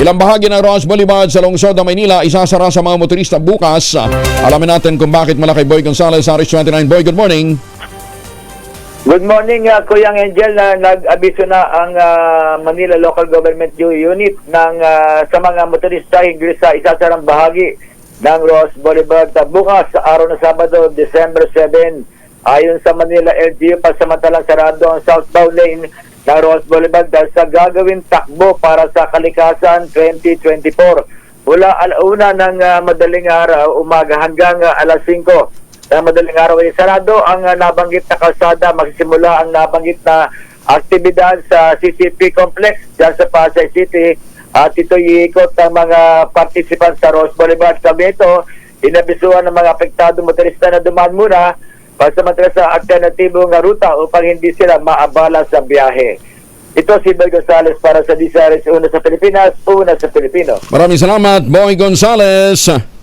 Ilang bahagi ng Ross Boulevard sa lungsod ng Maynila isasara sa mga motorista bukas. Alamin natin kung bakit malaki Boy Gonzales, RH29. Boy, good morning. Good morning, uh, Kuyang Angel. na nag-abiso na ang ah, Manila Local Government Unit ng ah, sa mga motorista hinggil sa isasarang bahagi ng Ross Boulevard bukas sa araw ng Sabado, December 7. Ayon sa Manila LGU, pasamantalang sarado ang southbound lane ng Ross Boulevard dahil sa gagawin takbo para sa kalikasan 2024. Mula alauna ng ah, madaling araw, umaga hanggang ah, alas 5 na madaling araw ay sarado ang uh, nabanggit na kalsada. Magsisimula ang nabanggit na aktibidad sa CCP complex dyan sa Pasay City at ito iikot ang mga participants sa Rose Boulevard. Sabi ito, inabisuan ng mga apektado motorista na dumaan muna pasamantala sa alternatibong ruta upang hindi sila maabala sa biyahe. Ito si Bel Gonzales para sa DCRS Una sa Pilipinas, Una sa Pilipino. Maraming salamat, Boy Gonzales.